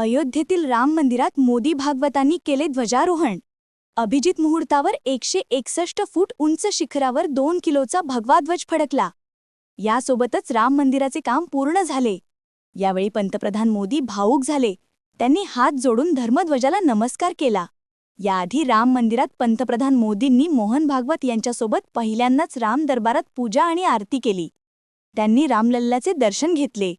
अयोध्येतील राम मंदिरात मोदी भागवतांनी केले ध्वजारोहण. अभिजित मुहूर्तावर एकशे एकसष्ट फूट उंच शिखरावर दोन किलोचा भगवा ध्वज फडकला. यासोबतच राम मंदिराचे काम पूर्ण झाले. यावेळी पंतप्रधान मोदी भाऊक झाले. त्यांनी हात जोडून धर्मध्वजाला नमस्कार केला. याआधी राम मंदिरात पंतप्रधान मोदींनी मोहन भागवत यांच्यासोबत पहिल्यांदाच राम दरबारात पूजा आणि आरती केली. त्यांनी रामलल्लाचे दर्शन घेतले.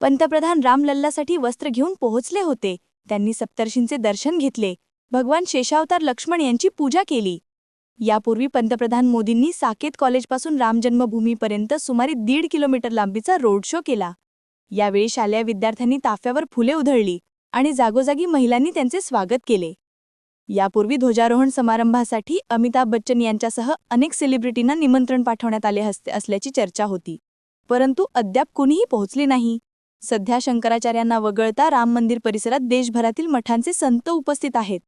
पंतप्रधान रामलल्लासाठी वस्त्र घेऊन पोहोचले होते. त्यांनी सप्तर्षींचे दर्शन घेतले. भगवान शेषावतार लक्ष्मण यांची पूजा केली. यापूर्वी पंतप्रधान मोदींनी साकेत कॉलेजपासून राम जन्मभूमीपर्यंत सुमारे दीड किलोमीटर लांबीचा रोड शो केला. यावेळी शालेय विद्यार्थ्यांनी ताफ्यावर फुले उधळली आणि जागोजागी महिलांनी त्यांचे स्वागत केले. यापूर्वी ध्वजारोहण समारंभासाठी अमिताभ बच्चन यांच्यासह अनेक सेलिब्रिटींना निमंत्रण पाठवण्यात आले असल्याची चर्चा होती. परंतु अद्याप कुणीही पोहोचले नाही. सध्या शंकराचार्यांना वगळता राम मंदिर परिसरात देशभरातील मठांचे संत उपस्थित आहेत.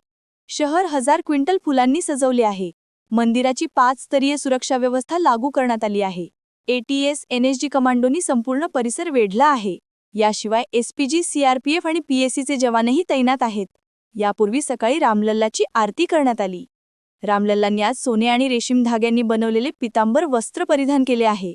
शहर हजार क्विंटल फुलांनी सजवले आहे. मंदिराची पाच स्तरीय सुरक्षा व्यवस्था लागू करण्यात आली आहे. एटीएस एनएसजी कमांडोनी संपूर्ण परिसर वेढला आहे. याशिवाय एसपीजी सीआरपीएफ आणि पीएससीचे जवानही तैनात आहेत. यापूर्वी सकाळी रामलल्लाची आरती करण्यात आली. रामलल्लांनी आज सोने आणि रेशीम धाग्यांनी बनवलेले पितांबर वस्त्र परिधान केले आहे.